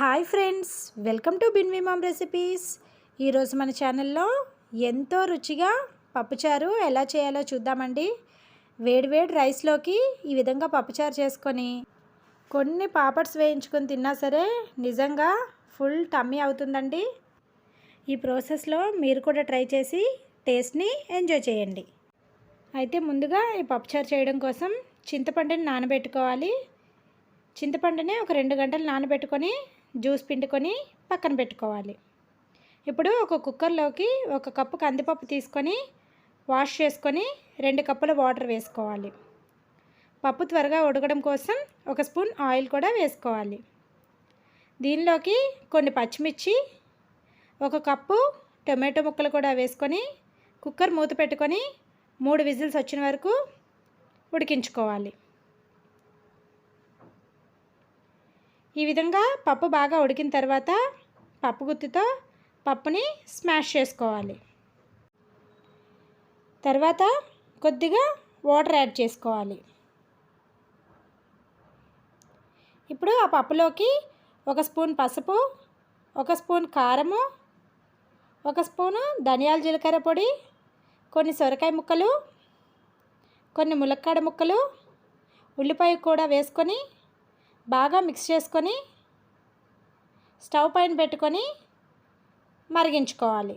Hi friends welcome to బిన్విమామ్ recipes. ఈరోజు మన ఛానల్లో ఎంతో రుచిగా పప్పుచారు ఎలా చేయాలో చూద్దామండి. వేడివేడి రైస్లోకి ఈ విధంగా పప్పుచారు చేసుకొని కొన్ని పాపడ్స్ వేయించుకొని తిన్నా సరే నిజంగా ఫుల్ టమ్మీ అవుతుందండి. ఈ ప్రాసెస్లో మీరు కూడా ట్రై చేసి టేస్ట్ని ఎంజాయ్ చేయండి. అయితే ముందుగా ఈ పప్పుచారు చేయడం కోసం చింతపండుని నానబెట్టుకోవాలి. చింతపండుని ఒక రెండు గంటలు నానబెట్టుకొని జ్యూస్ పిండుకొని పక్కన పెట్టుకోవాలి. ఇప్పుడు ఒక కుక్కర్లోకి ఒక కప్పు కందిపప్పు తీసుకొని వాష్ చేసుకొని రెండు కప్పుల వాటర్ వేసుకోవాలి. పప్పు త్వరగా ఉడకడం కోసం ఒక స్పూన్ ఆయిల్ కూడా వేసుకోవాలి. దీనిలోకి కొన్ని పచ్చిమిర్చి ఒక కప్పు టొమాటో ముక్కలు కూడా వేసుకొని కుక్కర్ మూత పెట్టుకొని మూడు విజిల్స్ వచ్చిన వరకు ఉడికించుకోవాలి. ఈ విధంగా పప్పు బాగా ఉడికిన తర్వాత పప్పు గుత్తితో పప్పుని స్మాష్ చేసుకోవాలి. తర్వాత కొద్దిగా వాటర్ యాడ్ చేసుకోవాలి. ఇప్పుడు ఆ పప్పులోకి ఒక స్పూన్ పసుపు ఒక స్పూన్ కారము ఒక స్పూను ధనియాల జీలకర్ర పొడి కొన్ని సొరకాయ ముక్కలు కొన్ని ములక్కాడ ముక్కలు ఉల్లిపాయ కూడా వేసుకొని బాగా మిక్స్ చేసుకొని స్టవ్ పైన పెట్టుకొని మరిగించుకోవాలి.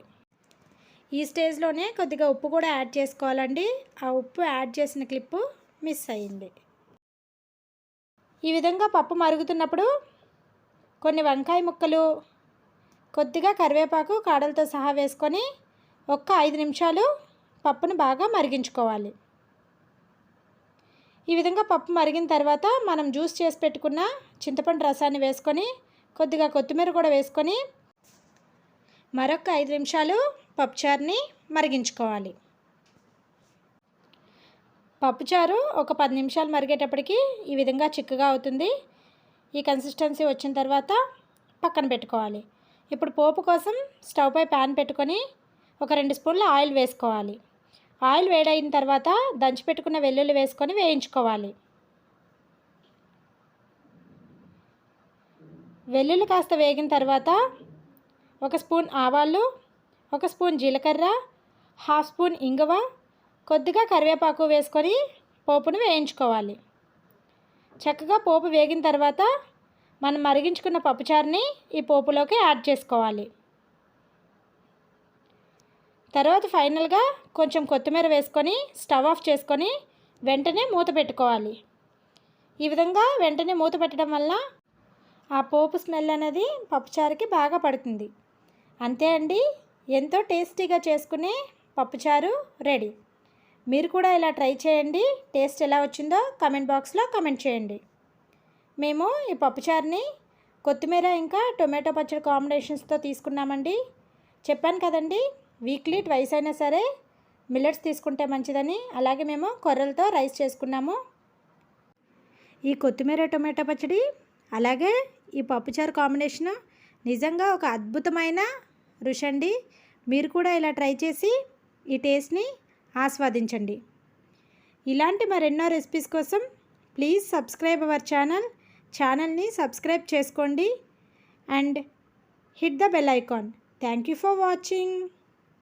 ఈ స్టేజ్లోనే కొద్దిగా ఉప్పు కూడా యాడ్ చేసుకోవాలండి. ఆ ఉప్పు యాడ్ చేసిన క్లిప్పు మిస్ అయ్యింది. ఈ విధంగా పప్పు మరుగుతున్నప్పుడు కొన్ని వంకాయ ముక్కలు కొద్దిగా కరివేపాకు కాడలతో సహా వేసుకొని ఒక్క ఐదు నిమిషాలు పప్పును బాగా మరిగించుకోవాలి. ఈ విధంగా పప్పు మరిగిన తర్వాత మనం జ్యూస్ చేసి పెట్టుకున్న చింతపండు రసాన్ని వేసుకొని కొద్దిగా కొత్తిమీర కూడా వేసుకొని మరొక ఐదు నిమిషాలు పప్పుచారుని మరిగించుకోవాలి. పప్పుచారు ఒక పది నిమిషాలు మరిగేటప్పటికి ఈ విధంగా చిక్కగా అవుతుంది. ఈ కన్సిస్టెన్సీ వచ్చిన తర్వాత పక్కన పెట్టుకోవాలి. ఇప్పుడు పోపు కోసం స్టవ్ పై ప్యాన్ పెట్టుకొని ఒక రెండు స్పూన్ల ఆయిల్ వేసుకోవాలి. ఆయిల్ వేడైన తర్వాత దంచి పెట్టుకున్న వెల్లుల్లి వేసుకొని వేయించుకోవాలి. వెల్లుల్లి కాస్త వేగిన తర్వాత ఒక స్పూన్ ఆవాలు ఒక స్పూన్ జీలకర్ర హాఫ్ స్పూన్ ఇంగువ కొద్దిగా కరివేపాకు వేసుకొని పోపును వేయించుకోవాలి. చక్కగా పోపు వేగిన తర్వాత మనం మరిగించుకున్న పప్పుచారుని ఈ పోపులోకి యాడ్ చేసుకోవాలి. తర్వాత ఫైనల్గా కొంచెం కొత్తిమీర వేసుకొని స్టవ్ ఆఫ్ చేసుకొని వెంటనే మూత పెట్టుకోవాలి. ఈ విధంగా వెంటనే మూత పెట్టడం వల్ల ఆ పోపు స్మెల్ అనేది పప్పుచారుకి బాగా పడుతుంది. అంతే అండి ఎంతో టేస్టీగా చేసుకునే పప్పుచారు రెడీ. మీరు కూడా ఇలా ట్రై చేయండి టేస్ట్ ఎలా వచ్చిందో కమెంట్ బాక్స్లో కమెంట్ చేయండి. మేము ఈ పప్పుచారుని కొత్తిమీర ఇంకా టొమాటో పచ్చడి కాంబినేషన్స్తో తీసుకున్నామండి. చెప్పాను కదండీ వీక్లీ ట్వైస్ అయినా సరే మిల్లెట్స్ తీసుకుంటే మంచిదని. అలాగే మేము కొర్రలతో రైస్ చేసుకున్నాము. ఈ కొత్తిమీర టొమాటో పచ్చడి అలాగే ఈ పప్పుచారు కాంబినేషను నిజంగా ఒక అద్భుతమైన రుచి అండి. మీరు కూడా ఇలా ట్రై చేసి ఈ టేస్ట్ని ఆస్వాదించండి. ఇలాంటి మరెన్నో రెసిపీస్ కోసం ప్లీజ్ సబ్స్క్రైబ్ అవర్ ఛానల్. ఛానల్ని సబ్స్క్రైబ్ చేసుకోండి. And hit the bell icon. Thank you for watching.